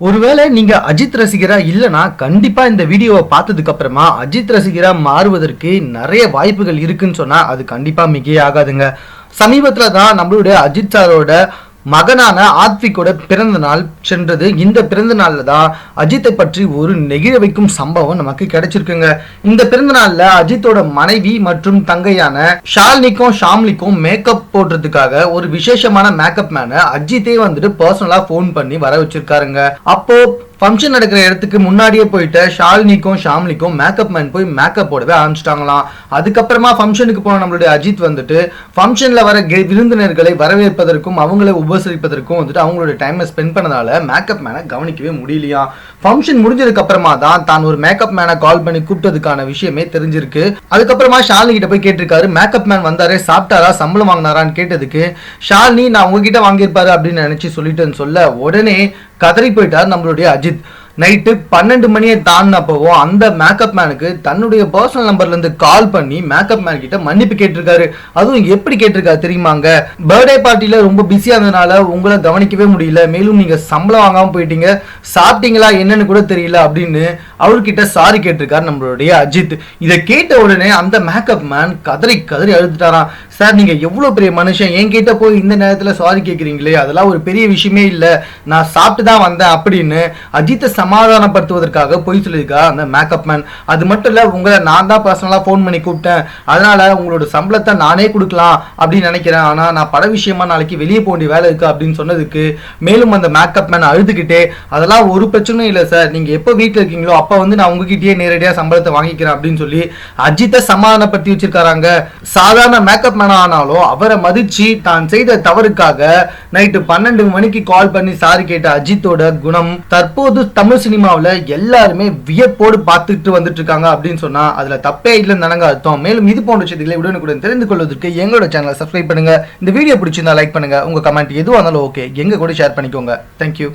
ஒருவேளை நீங்க அஜித் ரசிகரா இல்லனா கண்டிப்பா இந்த வீடியோவை பார்த்ததுக்கு அப்புறமா அஜித் ரசிகரா மாறுவதற்கு நிறைய வாய்ப்புகள் இருக்குன்னு சொன்னா அது கண்டிப்பா மிகையாகாதுங்க. சமீபத்துல தான் நம்மளுடைய அஜித் சாரோட மகனான ஆத்விகோட பிறந்த நாள் சென்றது. இந்த பிறந்த நாளில் தான் அஜித்தை பற்றி ஒரு நெகிழ வைக்கும் சம்பவம் நமக்கு கிடைச்சிருக்குங்க. இந்த பிறந்த நாளில் அஜித்தோட மனைவி மற்றும் தங்கையான ஷால்னிக்கும் ஷாம்லிக்கும் மேக்கப் போடுறதுக்காக ஒரு விசேஷமான மேக்கப் மேனை அஜித்தே வந்துட்டு பர்சனலாக ஃபோன் பண்ணி வர வச்சிருக்காருங்க. அப்போ ஃபங்க்ஷன் நடக்கிற இடத்துக்கு முன்னாடியே போயிட்டு ஷாலினிக்கும் ஷாம்லிக்கும் மேக்கப் மேன் போய் மேக்கப் போடவே ஆரம்பிச்சிட்டாங்களாம். அதுக்கப்புறமா ஃபங்க்ஷனுக்கு போன நம்மளுடைய அஜித் வந்துட்டு ஃபங்க்ஷனில் வர கெ- விருந்தினர்களை வரவேற்பதற்கும் அவங்களை உபசரிப்பதற்கும் வந்துட்டு அவங்களோட டைமை ஸ்பெண்ட் பண்ணதால மேக்கப் மேனை கவனிக்கவே முடியலையா? ஃபங்க்ஷன் முடிஞ்சதுக்கு அப்புறமா தான் தான் ஒரு மேக்கப் மேனை கால் பண்ணி கூப்பிட்டதுக்கான விஷயமே தெரிஞ்சிருக்கு. அதுக்கப்புறமா ஷாலினி கிட்ட போய் கேட்டிருக்காரு மேக்கப் மேன் வந்தாரே சாப்பிட்டாரா சம்பளம் வாங்கினாரான்னு கேட்டதுக்கு ஷாலினி நான் உங்ககிட்ட வாங்கியிருப்பாரு அப்படின்னு நினைச்சு சொல்லிட்டேன்னு சொல்ல உடனே கதறி போயிட்டார் நம்மளுடைய அஜித். நைட்டு பன்னெண்டு மணியை தாண்டினப்பவோ அந்த மேக்கப் மேனுக்கு தன்னுடைய பர்சனல் நம்பர்லேருந்து கால் பண்ணி மேக்கப் மேன் கிட்ட மன்னிப்பு கேட்டிருக்காரு. அதுவும் எப்படி கேட்டிருக்காரு தெரியுமாங்க பர்த்டே பார்ட்டியில் ரொம்ப பிஸியாக இருந்ததுனால உங்களை கவனிக்கவே முடியல. மேலும் நீங்கள் சம்பளம் வாங்காமல் போயிட்டீங்க. சாப்பிட்டீங்களா என்னன்னு கூட தெரியல அப்படின்னு அவர்கிட்ட சாரி கேட்டிருக்காரு நம்மளுடைய அஜித். இதை கேட்ட உடனே அந்த மேக்கப் மேன் கதறி கதறி அழுதுட்டாராம். சார் நீங்கள் எவ்வளோ பெரிய மனுஷன்? என் கிட்ட போய் இந்த நேரத்தில் சாரி கேட்குறீங்களே அதெல்லாம் ஒரு பெரிய விஷயமே இல்லை. நான் சாப்பிட்டு தான் வந்தேன் அப்படின்னு அஜித்தை சமாதானப்படுத்துவதற்காக பொய் சொல்லியிருக்கா அந்த மேக்கப் மேன்? அது மட்டும் இல்லை உங்களை நான் தான் பர்சனலாக ஃபோன் பண்ணி கூப்பிட்டேன். அதனால உங்களோட சம்பளத்தை நானே கொடுக்கலாம் அப்படின்னு நினைக்கிறேன். ஆனால் நான் பட விஷயமா நாளைக்கு வெளியே போக வேண்டிய வேலை இருக்குது அப்படின்னு சொன்னதுக்கு மேலும் அந்த மேக்கப் மேன் அழுதுகிட்டே அதெல்லாம் ஒரு பிரச்சனையும் இல்லை சார். நீங்க எப்போ வீட்டில் இருக்கீங்களோ அப்போ வந்து நான் உங்ககிட்டயே நேரடியாக சம்பளத்தை வாங்கிக்கிறேன் அப்படின்னு சொல்லி அஜித்தை சமாதானப்படுத்தி வச்சிருக்காங்க சாதாரண மேக்கப் மேன் ஆனாலும் அவரை மதிச்சு தான் செய்த தவறுக்காக நைட்டு பன்னெண்டு மணிக்கு கால் பண்ணி சாரி கேட்ட அஜித்தோட குணம் தற்போது தமிழ் சினிமாவுல எல்லாருமே வியப்போடு பார்த்துட்டு வந்துட்டு இருக்காங்க அப்படின்னு சொன்னா அதுல தப்பே இல்லைன்னு தானங்க அர்த்தம். மேலும் இது போன்ற விஷயத்துக்களை உடனுக்குடன் தெரிந்து கொள்வதற்கு எங்களோட சேனலை சப்ஸ்கிரைப் பண்ணுங்க. இந்த வீடியோ பிடிச்சிருந்தா லைக் பண்ணுங்க. உங்க கமெண்ட் எதுவாக இருந்தாலும் ஓகே எங்க கூட ஷேர் பண்ணிக்கோங்க. தேங்க்யூ